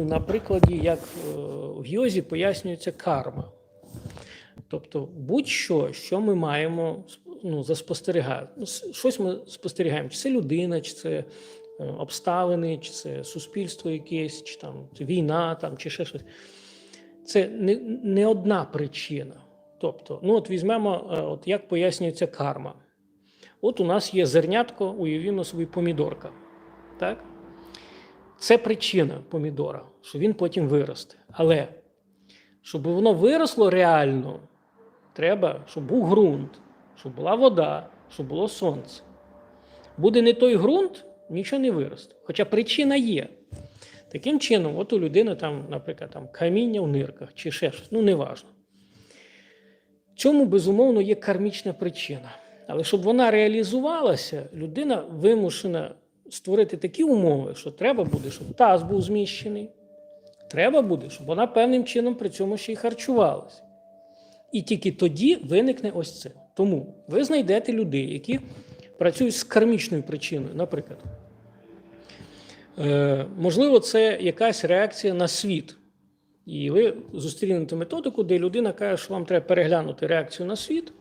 На прикладі, як е, в йозі пояснюється карма. Тобто, будь-що, що ми маємо ну, заспостерігати. Ну, Щось ми спостерігаємо, чи це людина, чи це е, обставини, чи це суспільство якесь, чи там це війна, там, чи ще щось. Це не, не одна причина. Тобто, ну от візьмемо, е, от як пояснюється карма. От у нас є зернятко, уявімо собі помідорка. Так? Це причина помідора, що він потім виросте. Але щоб воно виросло реально, треба, щоб був ґрунт, щоб була вода, щоб було сонце. Буде не той ґрунт, нічого не виросте. Хоча причина є. Таким чином, от у людини там, наприклад, там, каміння в нирках чи ще щось, ну неважно. В цьому, безумовно, є кармічна причина. Але щоб вона реалізувалася, людина вимушена створити такі умови, що треба буде, щоб таз був зміщений. Треба буде, щоб вона певним чином при цьому ще й харчувалася. І тільки тоді виникне ось це. Тому ви знайдете людей, які працюють з кармічною причиною, наприклад. Е, можливо, це якась реакція на світ. І ви зустрінете методику, де людина каже, що вам треба переглянути реакцію на світ,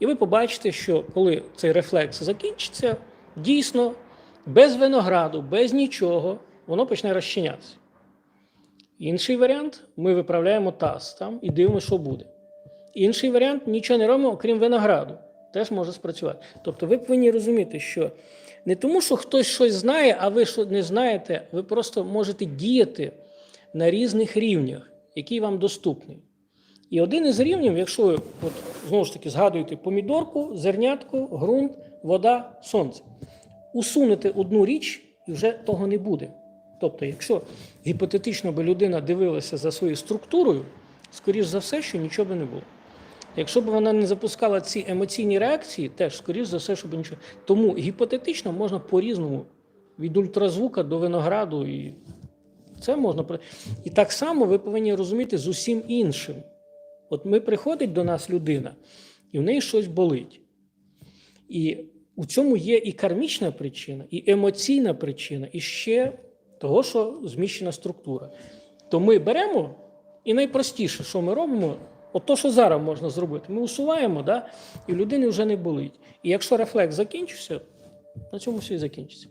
і ви побачите, що коли цей рефлекс закінчиться, дійсно, без винограду, без нічого, воно почне розчинятися. Інший варіант ми виправляємо таз там і дивимося, що буде. Інший варіант нічого не робимо, окрім винограду. Теж може спрацювати. Тобто ви повинні розуміти, що не тому, що хтось щось знає, а ви що не знаєте, ви просто можете діяти на різних рівнях, які вам доступні. І один із рівнів, якщо ви от, знову ж таки згадуєте помідорку, зернятку, ґрунт, вода, сонце, усунете одну річ і вже того не буде. Тобто, якщо гіпотетично би людина дивилася за своєю структурою, скоріш за все, що нічого би не було. Якщо б вона не запускала ці емоційні реакції, теж скоріш за все, щоб нічого. Тому гіпотетично можна по-різному від ультразвука до винограду, і це можна І так само ви повинні розуміти з усім іншим. От ми приходить до нас людина, і в неї щось болить. І у цьому є і кармічна причина, і емоційна причина, і ще того, що зміщена структура. То ми беремо і найпростіше, що ми робимо, от то, що зараз можна зробити, ми усуваємо, да, і людини вже не болить. І якщо рефлекс закінчився, на цьому все і закінчиться.